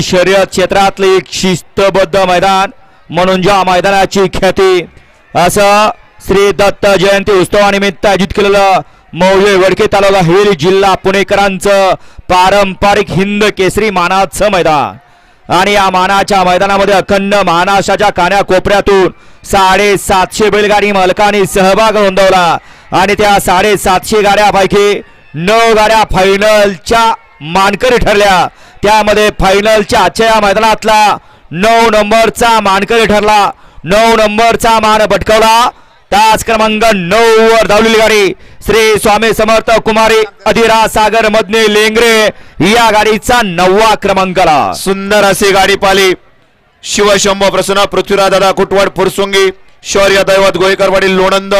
कुस्ती शर्यत क्षेत्रातले एक शिस्तबद्ध मैदान म्हणून ज्या मैदानाची ख्याती असं श्री दत्त जयंती उत्सवानिमित्त आयोजित केलेलं मौजे वडके तालुका हवेली जिल्हा पुणेकरांचं पारंपरिक हिंद केसरी मानाचं मैदान. आणि या मानाच्या मैदानामध्ये अखंड महाराष्ट्राच्या कान्याकोपऱ्यातून साडेसातशे बैलगाडी मालकांनी सहभाग नोंदवला. आणि त्या साडेसातशे गाड्यापैकी नऊ गाड्या फायनलच्या मानकरी ठरल्या. त्यामध्ये फायनलच्या आजच्या या मैदानातला नऊ नंबरचा मानकरी ठरला. नऊ नंबरचा मान भटकवला. तास क्रमांक नऊ वर धावलेली गाडी श्री स्वामी समर्थ कुमारी अधिरा सागर मधने लेंगरे या गाडीचा नववा क्रमांकाला. सुंदर अशी गाडी पाली शिवशंभ प्रसन्न पृथ्वीराज दादा कुटवाड फुरसुंगी शौर्य दैवत गोयकर वडील लोणंद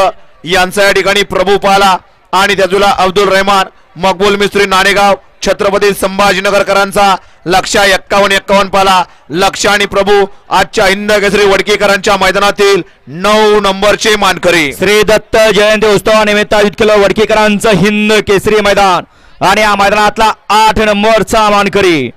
यांचा या ठिकाणी प्रभू पाला आणि त्याजूला अब्दुल रहमान मकबूल मिस्त्री नाणेगाव छत्रपती संभाजीनगरकरांचा लक्ष एक्कावन्न एक्कावन्न पाला. लक्ष आणि प्रभू आजच्या हिंद केसरी वडकेकरांच्या मैदानातील नऊ नंबरचे मानकरी. श्री दत्त जयंती उत्सवानिमित्त आयोजित केलं वडकीकरांचं हिंद केसरी मैदान. आणि या मैदानातला आठ नंबरचा मानकरी.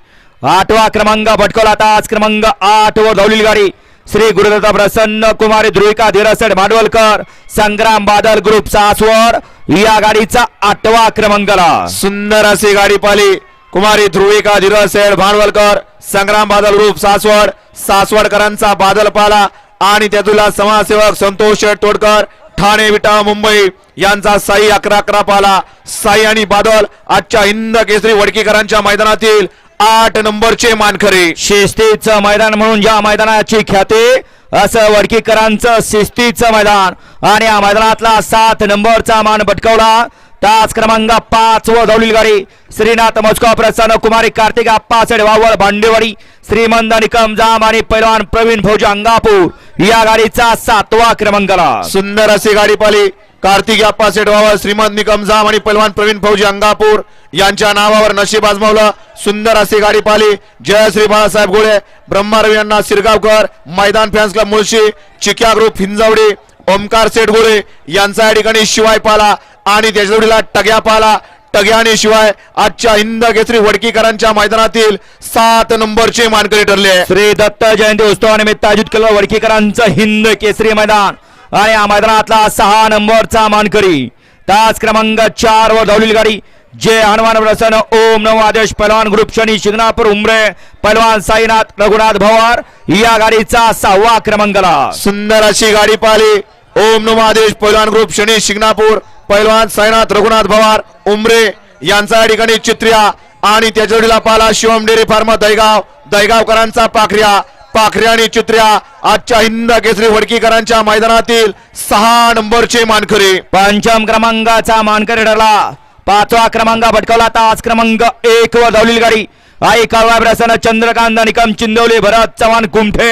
आठवा क्रमांक भटकवला आता आज क्रमांक आठ वर धावलेली गाडी. श्री गुरुदत्त प्रसन्न कुमारी ध्रुविका धीरसड भांडवलकर संग्राम बादल ग्रुप सासवर या गाडीचा आठवा क्रमांकाला. सुंदर अशी गाडी पाली कुमारी ध्रुविका धीरसेड भांडवलकर संग्राम बादल ग्रुप सासवड सासवडकरांचा बादल पाला आणि त्यातुला समाजसेवक संतोष तोडकर ठाणे विटा मुंबई यांचा साई अकरा अकरा पाला साई आणि बादल आजच्या हिंद केसरी वडकीकरांच्या मैदानातील आठ नंबरचे मानखरे शिस्तीचं मैदान म्हणून ज्या मैदानाची ख्याती असं वडकीकरांचं शिस्तीचं मैदान. आणि या मैदानातला सात नंबरचा मान पटकावला तास क्रमांक पाच व धावलेली गाडी. श्रीनाथ मस्को प्रसन्न कुमारी कार्तिक आप्पा वावळ भांडेवाडी श्रीमंत निकम जाम आणि पैलवान प्रवीण फौजी अंगापूर. या गाडीचा सातवा क्रमांकाला. सुंदर अशी गाडी पाली कार्तिक अप्पा सेठवावर श्रीमंत निकम जाम आणि पैलवान प्रवीण फौजी अंगापूर यांच्या नावावर नशीब आजमावलं. सुंदर अशी गाडी पाहिली. जयश्री बाळासाहेब गोळे. ब्रह्मारवी यांना शिरगावकर मैदान fans club Mulshi Chikya group Hinjewadi Omkar Seth Gole यांचा या ठिकाणी शिवाय पाला आणि त्याच्या जोडीला टग्या पाला. टग्याने शिवाय आजच्या हिंद केसरी वडकीकरांच्या मैदानातील सात नंबरचे मानकरी ठरले श्री दत्त जयंती उत्सवानिमित्त आयोजित केलं वडकीकरांचं हिंद केसरी मैदान. आणि या मैदानातला सहा नंबरचा मानकरी. तास क्रमांक चार वर धावलेली गाडी. जे हनुमान प्रसन्न। ओम नमो आदेश। पहलवान ग्रुप शनी शिंगणापूर उमरे। पहलवान साईनाथ रघुनाथ भवार। या गाडीचा सहावा क्रमांकाला. सुंदर अशी गाडी पाहिली. ओम नो आदेश। पैलवान ग्रुप शनी शिंगणापूर पैलवान साईनाथ रघुनाथ भवार उमरे यांचा या ठिकाणी चित्र्या आणि त्याच्या जोडीला पाला शिवम डेअरी फार्मा दहीगाव दहीगावकरांचा पाखऱ्या. पाखऱ्या आणि चित्र्या आजच्या हिंद केसरी वडकीकरांच्या मैदानातील सहा नंबरचे मानकरी. पंचम क्रमांकाचा मानकरी ठरला. पाचवा क्रमांक भटकवला तास क्रमांक एक वर धावलेली गाडी. आई काळवा प्रसन्न चंद्रकांत निकम चिंदवली भरत चव्हाण कुमठे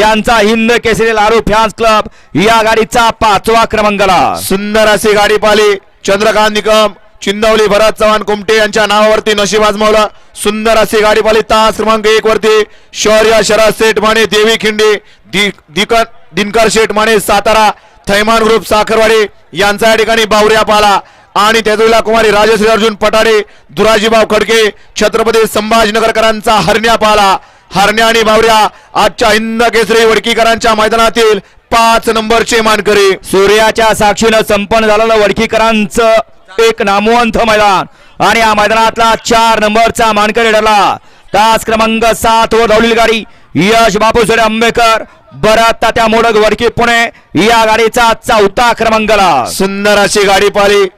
यांचा हिंद केसरी लारू फॅन्स क्लब या गाडीचा पाचवा क्रमांकाला. सुंदर अशी गाडी पाहिली. चंद्रकांत निकम चिंदवली भरत चव्हाण कुमटे यांच्या नावावरती नशीब आजमावला. सुंदर अशी गाडी पाहिली. तास क्रमांक एक वरती शौर्य शरद सेठ माने देवी खिंडी दि- दिनकर शेठ माने सातारा थैमान ग्रुप साखरवाडी यांचा या ठिकाणी बावऱ्या पाला आणि त्याजोडीला कुमारी राजश्री अर्जुन पटाडे दुराजीभाऊ खडके छत्रपती संभाजीनगरकरांचा हरण्या पाला. हरण्या आणि बावऱ्या आजच्या हिंद केसरी वडकीकरांच्या मैदानातील पाच नंबरचे मानकरी. सूर्याच्या साक्षीनं संपन्न झालेलं वडकीकरांचं एक नामवंत मैदान. आणि या मैदानातला चार नंबरचा मानकरी ठरला. तास क्रमांक सात वर धावलेली गाडी यश बापूसरे आंबेकर भरत तात्या मोडक वडकी पुणे या गाडीचा चौथा क्रमांकाला. सुंदर अशी गाडी पाहिली.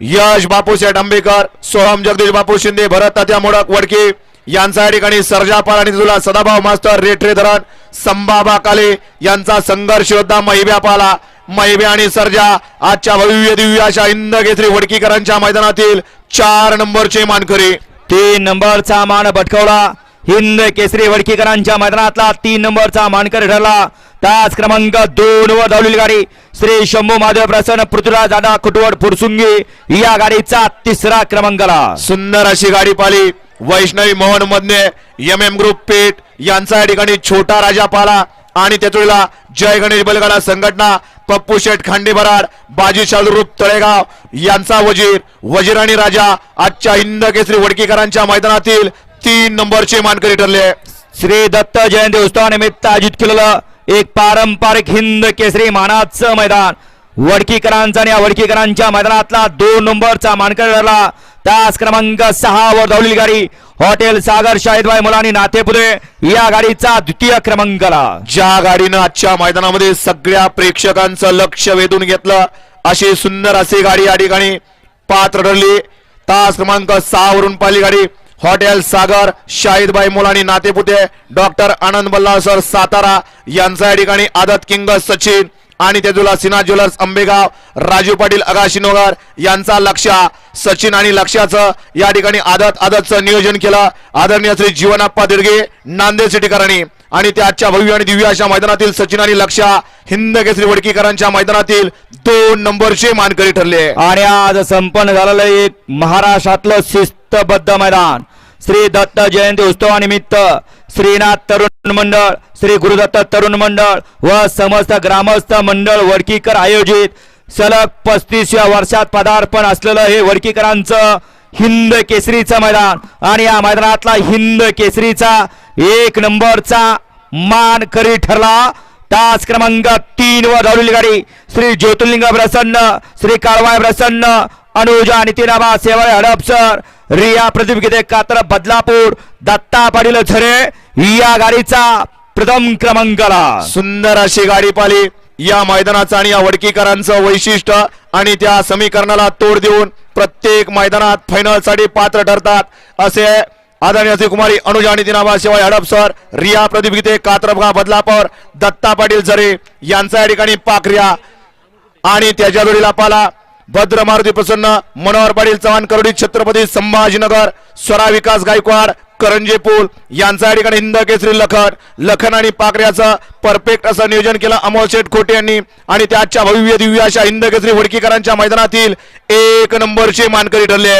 यश बापू आंबेकर सोहम जगदीश बापू शिंदे भरत तात्या मोडक वडके. यांचा या ठिकाणी सर्जापाल आणि तुला सदाभाऊ मास्तर रेठरे धरण संभाबा काले यांचा संघर्ष योद्धा महिब्या पाला. महिब्या आणि सर्जा आजच्या भव्य दिव्य अशा हिंद केसरी वडकीकरांच्या मैदानातील चार नंबरचे मानकरी. तीन नंबरचा मान भटकवला. हिंद केसरी वडकीकरांच्या मैदानातला तीन नंबरचा मानकरी ठरला. तास क्रमांक दोन वर धावलेली गाडी श्री शंभू महादेव प्रसन्न पृथ्वीराज दादा कुटवड फुरसुंगी या गाडीचा तिसरा क्रमांकाला सुंदर अशी गाडी Pali Vaishnavi Mohan Madhane M M group Peth यांचा या ठिकाणी छोटा राजा पाला. आणि त्याचवेळेला जय गणेश बैलगाडा संघटना पप्पू शेठ खांडे बराड बाजी शालरूप तळेगाव यांचा वजीर वजीर आणि राजा आजच्या हिंद केसरी वडकीकरांच्या मैदानातील तीन नंबरचे मानकरी ठरले. श्री दत्त जयंती उत्सवानिमित्त आयोजित केलेलं एक पारंपरिक हिंद केसरी मानाचं मैदान. वडकीकरांचा आणि या वडकीकरांच्या मैदानातला दोन नंबरचा मानकर ठरला. तास क्रमांक सहा वर धावलेली गाडी हॉटेल सागर शाहिदबाई मुलानी नातेपुते या गाडीचा द्वितीय क्रमांकाला. ज्या गाडीनं आजच्या मैदानामध्ये सगळ्या प्रेक्षकांचं लक्ष वेधून घेतलं अशी सुंदर अशी गाडी या ठिकाणी पात्र ठरली. तास क्रमांक सहा वरून पाहिली गाडी. Hotel Sagar Shahidbai Mulani Natepute doctor Anand Ballal sir Satara यांचा या ठिकाणी आदत किंग सचिन आणि तेजुला सिन्हा ज्वेलर्स आंबेगाव राजू पाटील अगाशिनोगर यांचा लक्षा सचिन आणि लक्षाचं या ठिकाणी आदत आदतचं नियोजन केलं. आदरणीय श्री जीवनाप्पा दिडगे नांदेड सिटीकरांनी आणि त्या आजच्या भव्य आणि दिव्य अशा मैदानातील सचिन आणि लक्षा हिंद केसरी वडकीकरांच्या मैदानातील दोन नंबरचे मानकरी ठरले. आणि आज संपन्न झालेलं एक महाराष्ट्रातलं दत्तबद्ध मैदान. श्री दत्त जयंती उत्सवानिमित्त श्रीनाथ तरुण मंडळ श्री गुरुदत्त तरुण मंडळ व समस्त ग्रामस्थ मंडळ वडकीकर आयोजित सलग पस्तीसव्या वर्षात पदार्पण असलेलं हे वडकीकरांचं हिंद केसरीचं मैदान. आणि या मैदानातला हिंद केसरीचा एक नंबरचा मान करी ठरला. तास क्रमांक तीन वर धावलेली गाडी श्री ज्योतिर्लिंग प्रसन्न श्री काळवाय प्रसन्न अनुजा नितीनाबा सेवाळे हडपसर रिया प्रदीप गीते कात्र बदलापूर दत्ता पाटील झरे या गाडीचा प्रथम क्रमांकाला सुंदर अशी गाडी पाली या मैदानाचं आणि या वडकीकरांचं वैशिष्ट्य आणि त्या समीकरणाला तोड देऊन प्रत्येक मैदानात फायनलसाठी पात्र ठरतात असे आदरणीय श्री कुमारी अनुजा नितीनाबा शिवाय हडपसर रिया प्रदीप गीते कात्रबगा बदलापूर दत्ता पाटील झरे यांचा या ठिकाणी पाखऱ्या आणि त्याच्या जोडीला पाला भद्र मारुती प्रसन्न मनोहर पाटील चव्हाण करोडी छत्रपती संभाजीनगर स्वरा विकास गायकवाड करंजे पूल यांचा या ठिकाणी हिंद केसरी लखन लखन आणि पाकऱ्याचं परफेक्ट असं नियोजन केलं अमोल शेठ खोटे यांनी. आणि त्याच्या भव्य दिव्य अशा हिंद केसरी वडकीकरांच्या मैदानातील एक नंबरचे मानकरी ठरले.